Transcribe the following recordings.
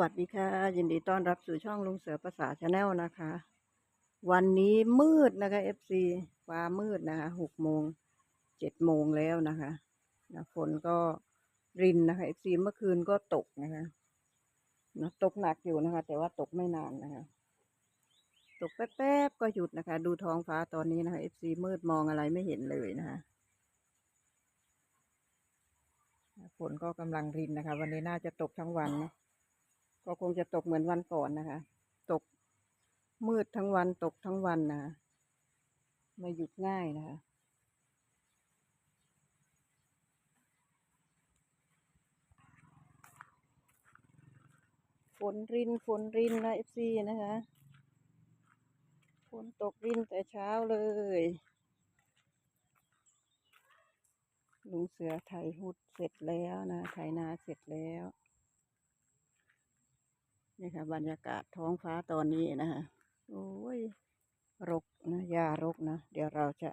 วัสดีค่ะ ยินดีต้อนรับสู่ช่องลุงเสือภาษาชาแนลนะคะ วันนี้มืดนะคะ FC ฟ้ามืดนะคะหกโมงเจ็ดโมงแล้วนะคะนะฝนก็รินนะคะ FC เมื่อคืนก็ตกนะคะนะตกหนักอยู่นะคะ แต่ว่าตกไม่นานนะคะ ตกแป๊บๆก็หยุดนะคะ ดูท้องฟ้าตอนนี้นะคะ FC มืดมองอะไรไม่เห็นเลยนะคะฝนก็กำลังรินนะคะ วันนี้น่าจะตกทั้งวันนะ ก็คงจะตกเหมือนวันก่อนนะคะ ตกมืดทั้งวันตกทั้งวันนะไม่หยุดง่ายนะคะฝนรินฝนรินนะเอฟซีนะคะฝนตกรินแต่เช้าเลยลุงเสือไถหุดเสร็จแล้วนะไถนาเสร็จแล้ว นี่ค่ะ บรรยากาศท้องฟ้าตอนนี้นะคะโอ้ยรกนะหญ้ารกนะ เดี๋ยวเราจะ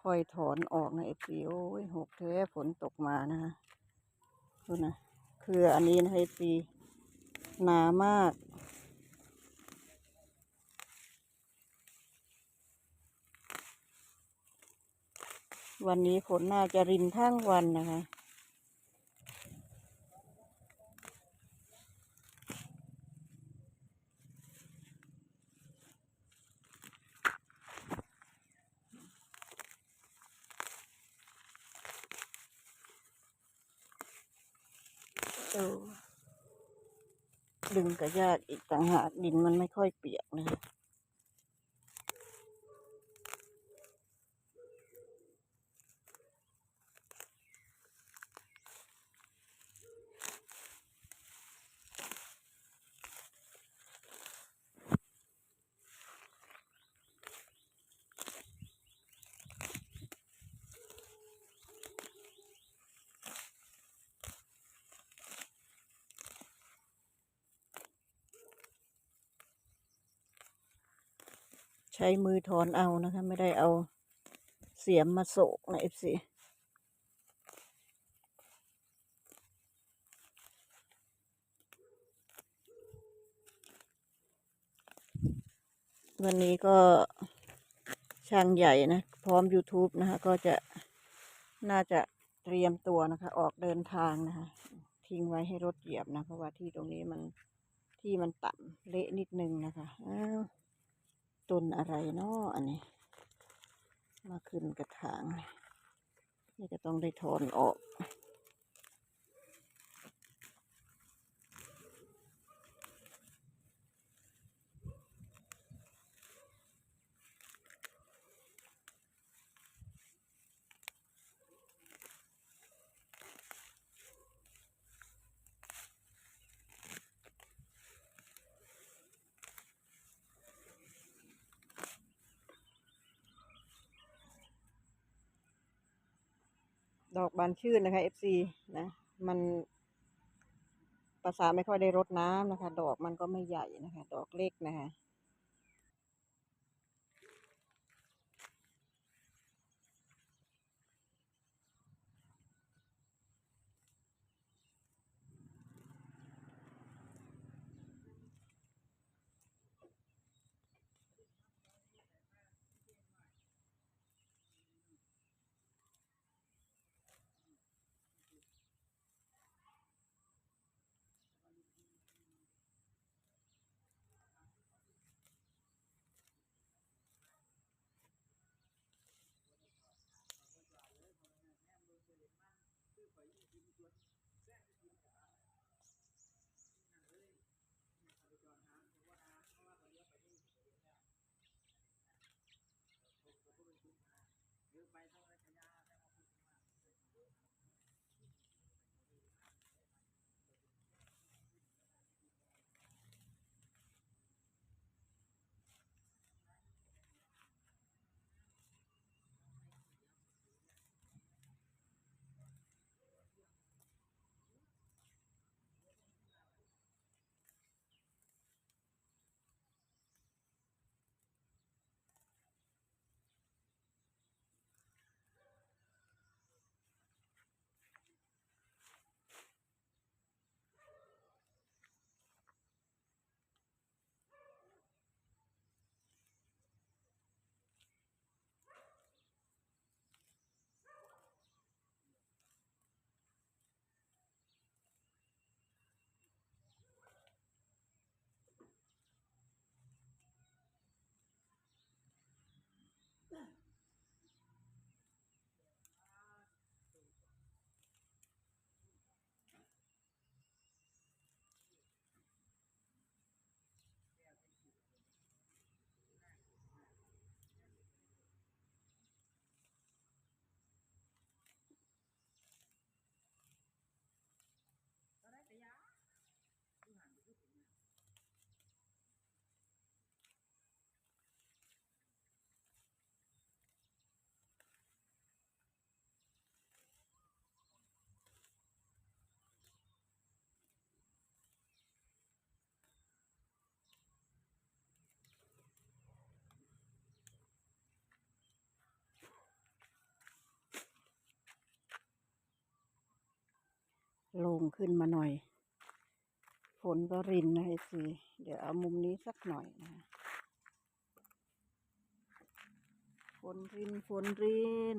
ค่อยถอนออกนะเอฟซีโอ้ยหกแท้ฝนตกมานะคะดูนะเครืออันนี้นะเอฟซีหนามากวันนี้ฝนน่าจะรินทั้งวันนะคะ ดึงก็ยากอีกต่างหากดินมันไม่ค่อยเปียกนะคะ ช้มือถอนเอานะคะ ไม่ได้เอาเสียมมาโศกนะเอฟซีวันนี้ก็ช่างใหญ่นะ พร้อม YouTube นะคะ ก็จะน่าจะเตรียมตัวนะคะ ออกเดินทางนะคะ ทิ้งไว้ให้รถเหยียบนะ เพราะว่าที่ตรงนี้มันที่มันต่ำเละนิดนึงนะคะอ้าว ต้นอะไรเนาะอันนี้ มาขึ้นกระถาง นี่ก็ต้องได้ถอนออก ดอกบานชื่นนะคะ FC นะ มันภาษาไม่ค่อยได้รดน้ำนะคะ ดอกมันก็ไม่ใหญ่นะคะ ดอกเล็กนะคะ น โลงขึ้นมาหน่อย ฝนก็รินนะไอซีเดี๋ยวเอามุมนี้สักหน่อยนะฝนรินฝนริน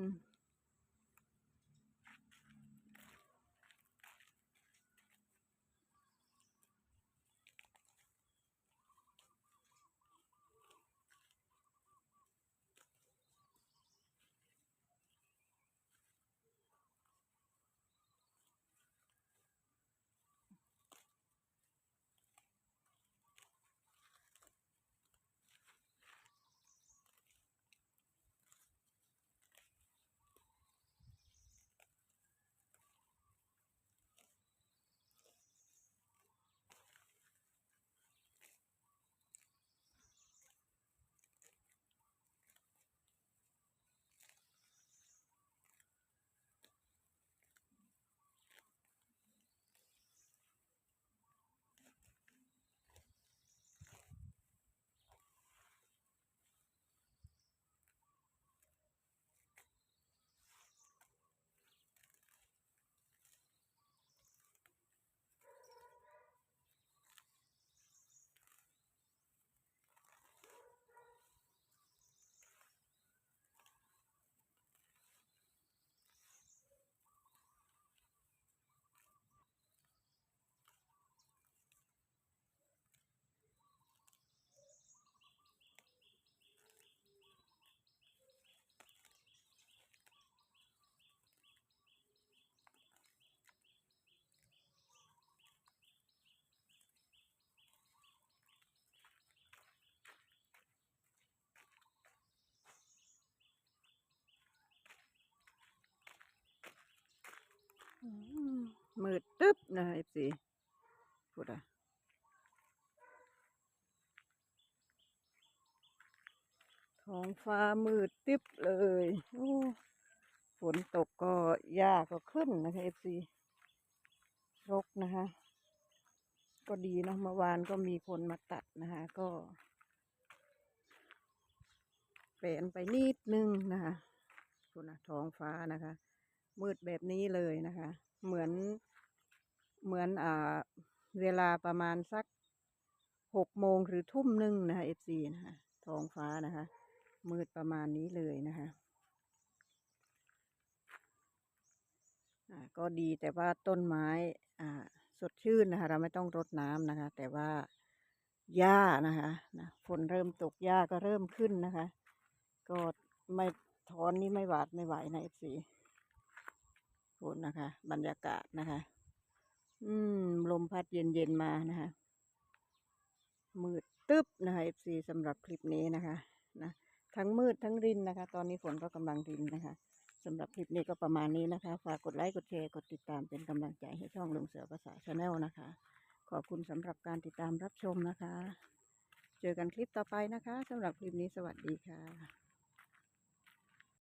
อืม มืดตึ๊บนะเอฟซีพูดอะท้องฟ้ามืดตึ๊บเลยโอ้ฝนตกก็หญ้าก็ขึ้นนะคะเอฟซีรกนะคะ ก็ดีเนอะเมื่อวานก็มีคนมาตัดนะคะก็แปลนไปนิดนึงนะคะคุณนะท้องฟ้านะคะ มืดแบบนี้เลยนะคะ เหมือน เหมือนอ่าเวลาประมาณสักหกโมงหรือทุ่มหนึ่งนะคะเอฟซีนะคะท้องฟ้านะคะ มืดประมาณนี้เลยนะคะอ่าก็ดีแต่ว่าต้นไม้อ่าสดชื่นนะคะ เราไม่ต้องรดน้ำนะคะ แต่ว่าหญ้านะคะนะฝนเริ่มตกหญ้าก็เริ่มขึ้นนะคะ ก็ไม่ถอนนี่ไม่หวาดไม่ไหวนะเอฟซีฝนนะคะ บรรยากาศนะคะ อืม ลมพัดเย็นๆมานะคะ มืดตึ๊บนะคะ FC สำหรับคลิปนี้นะคะนะทั้งมืดทั้งรินนะคะ ตอนนี้ฝนก็กำลังรินนะคะสำหรับคลิปนี้ก็ประมาณนี้นะคะ ฝากกดไลค์กดแชร์กดติดตามเป็นกำลังใจให้ช่องลุงเสือภาษาชาแนลนะคะ ขอบคุณสำหรับการติดตามรับชมนะคะ เจอกันคลิปต่อไปนะคะสำหรับคลิปนี้สวัสดีค่ะ